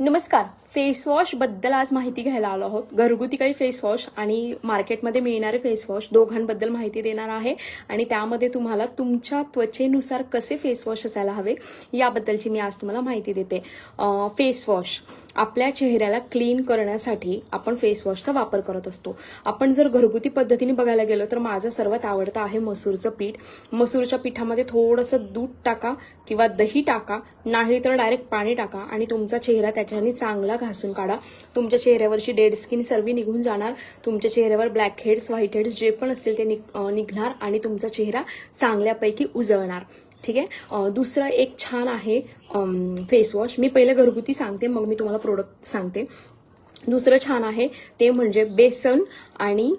नमस्कार. फेसवॉशबद्दल आज माहिती घ्यायला आलो आहोत. घरगुती काही फेसवॉश आणि मार्केटमध्ये मिळणारे फेसवॉश दोघांबद्दल माहिती देणार आहे. आणि त्यामध्ये तुम्हाला तुमच्या त्वचेनुसार कसे फेसवॉश असायला हवे याबद्दलची मी आज तुम्हाला माहिती देते. फेसवॉश आपल्या चेहऱ्याला क्लीन करण्यासाठी आपण फेसवॉशचा वापर करत असतो. आपण जर घरगुती पद्धतीने बघायला गेलो तर माझं सर्वात आवडतं आहे मसूरचं पीठ. मसूरच्या पिठामध्ये थोडंसं दूध टाका किंवा दही टाका. नाही तर डायरेक्ट पाणी टाका आणि तुमचा चेहरा त्या त्याच्याने चांगला घासून काढा. तुमच्या चेहऱ्यावरची डेड स्किन सर्व निघून जाणार. तुमच्या चेहऱ्यावर ब्लॅक हेड्स व्हाईट हेड्स जे पण असतील ते निघ- निघणार आणि तुमचा चेहरा चांगल्यापैकी उजळणार. ठीक आहे? दुसरं एक छान आहे फेस वॉश मी पहिलं घरगुती सांगते मग मी तुम्हाला प्रोडक्ट सांगते. दुसरं छान आहे ते म्हणजे बेसन आणि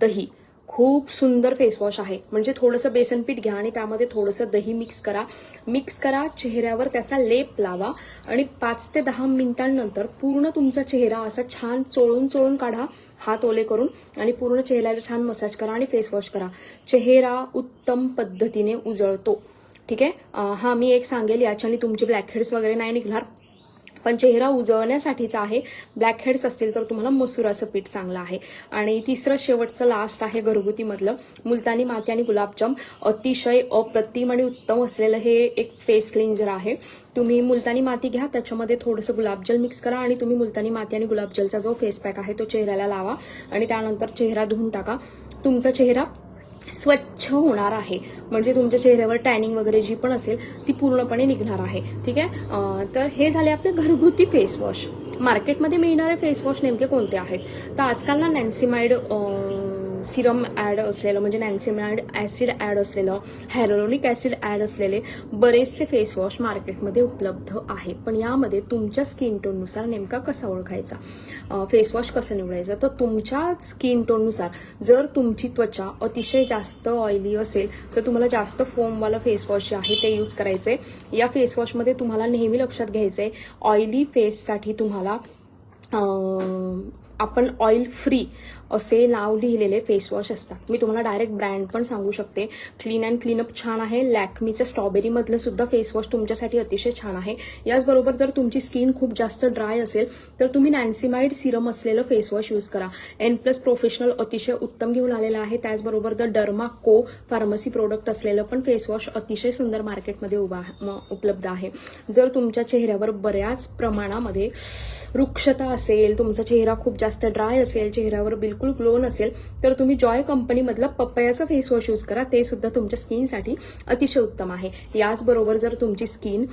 दही. खूप सुंदर फेसवॉश आहे. म्हणजे थोडंसं बेसन पीठ घ्या आणि त्यामध्ये थोडंसं दही मिक्स करा. मिक्स करा चेहऱ्यावर त्याचा लेप लावा आणि पाच ते दहा मिनिटांनंतर पूर्ण तुमचा चेहरा असा छान चोळून चोळून काढा हात ओले करून आणि पूर्ण चेहऱ्याला छान मसाज करा आणि फेसवॉश करा. चेहरा उत्तम पद्धतीने उजळतो. ठीक आहे? हां हा मी एक सांगेल याच्याने तुमचे ब्लॅकहेड्स वगैरे नाही निघणार. पण चेहरा उजळण्यासाठीचा आहे. ब्लॅक हेड्स असतील तर तुम्हाला मसुराचं पीठ चांगलं आहे. आणि तिसरं शेवटचं लास्ट आहे घरगुतीमधलं. मुलतानी माती आणि गुलाबजाम अतिशय अप्रतिम आणि उत्तम असलेलं हे एक फेस क्लिन्झर आहे. तुम्ही मुलतानी माती घ्या त्याच्यामध्ये थोडंसं गुलाबजल मिक्स करा आणि तुम्ही मुलतानी माती आणि गुलाबजलचा जो फेस पॅक आहे तो चेहऱ्याला लावा आणि त्यानंतर चेहरा धुवून टाका. तुमचा चेहरा स्वच्छ होणार आहे. म्हणजे तुमच्या चेहऱ्यावर टॅनिंग वगैरे जी पण असेल ती पूर्णपणे निघणार आहे. ठीक आहे? तर हे झाले आपले घरगुती फेसवॉश मार्केटमध्ये मिळणारे फेसवॉश नेमके कोणते आहेत? तर आजकाल ना नॅन्सीमाइड सिरम ॲड असलेलं म्हणजे नॅन्सिमाइड ॲसिड ॲड असलेलं हॅरोलोनिक ॲसिड ॲड असलेले बरेचसे फेस वॉश मार्केटमध्ये उपलब्ध आहे. पण यामध्ये तुमच्या स्किन टोननुसार नेमका कसा ओळखायचा? फेस वॉश कसं निवडायचं? तर तुमच्या स्किन टोननुसार जर तुमची त्वचा अतिशय जास्त ऑइली असेल तर तुम्हाला जास्त फोमवाला फेस वॉश जे आहे ते यूज करायचे या फेस वॉशमध्ये तुम्हाला नेहमी लक्षात घ्यायचं आहे ऑइली फेससाठी तुम्हाला आपण ऑइल फ्री असे नाव लिहिलेले फेसवॉश असतात. मी तुम्हाला डायरेक्ट ब्रँड पण सांगू शकते. क्लीन अँड क्लीनअप छान आहे. लॅकमीचं स्ट्रॉबेरीमधलं सुद्धा फेसवॉश तुमच्यासाठी अतिशय छान आहे. याचबरोबर जर तुमची स्किन खूप जास्त ड्राय असेल तर तुम्ही नॅन्सिमाइड सिरम असलेलं फेसवॉश यूज करा. एन प्लस प्रोफेशनल अतिशय उत्तम घेऊन आलेलं आहे. त्याचबरोबर the derma co pharmacy product असलेलं पण फेसवॉश अतिशय सुंदर मार्केटमध्ये उभा उपलब्ध आहे. जर तुमच्या चेहऱ्यावर बऱ्याच प्रमाणामध्ये वृक्षता असेल तुमचा चेहरा खूप जास्त ड्राय असेल चेहऱ्यावर बिलकुल ग्लो नसेल तर तुम्ही जॉय कंपनीमधलं पपयाचं फेस वॉश यूज करा. ते सुद्धा तुमच्या स्किनसाठी अतिशय उत्तम आहे. याचबरोबर जर तुमची स्किन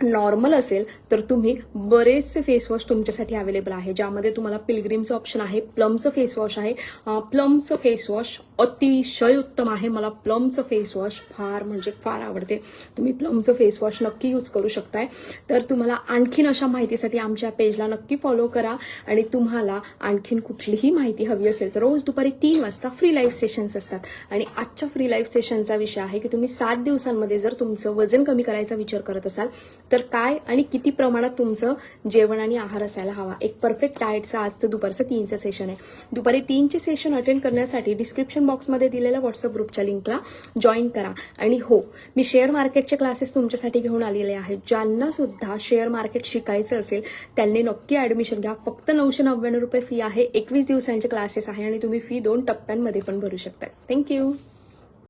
नॉर्मल असेल तर तुम्ही बरेचसे फेस वॉश तुमच्यासाठी अवेलेबल आहे ज्यामध्ये तुम्हाला पिलग्रीमचं ऑप्शन आहे प्लमचं फेस वॉश आहे. प्लमचं फेस वॉश अतिशय उत्तम आहे. मला प्लमचं फेस वॉश फार म्हणजे फार आवडते. तुम्ही प्लमचं फेस वॉश नक्की यूज करू शकताय. तर तुम्हाला आणखीन अशा माहितीसाठी आमच्या पेजला नक्की फॉलो करा. आणि तुम्हाला आणखीन कुठलीही माहिती हवी असेल तर रोज दुपारी तीन वाजता फ्री लाईव्ह सेशन्स असतात. आणि आजच्या फ्री लाईव्ह सेशनचा विषय आहे की तुम्ही सात दिवसांमध्ये जर तुमचं वजन कमी करायचा विचार करत असाल तर काय आणि किती प्रमाणात तुमचं जेवण आणि आहार असायला हवा? एक परफेक्ट डायटचं आजचं दुपारचं तीनचं सेशन आहे. दुपारी तीनचे सेशन अटेंड करण्यासाठी डिस्क्रिप्शन बॉक्समध्ये दिलेल्या व्हॉट्सअप ग्रुपच्या लिंकला जॉईन करा. आणि हो मी शेअर मार्केटचे क्लासेस तुमच्यासाठी घेऊन आलेले आहेत. ज्यांना सुद्धा शेअर मार्केट शिकायचं असेल त्यांनी नक्की ॲडमिशन घ्या. फक्त नऊशे नव्याण्णव रुपये फी आहे. एकवीस दिवसांचे क्लासेस आहे आणि तुम्ही फी दोन टप्प्यांमध्ये पण भरू शकता थँक्यू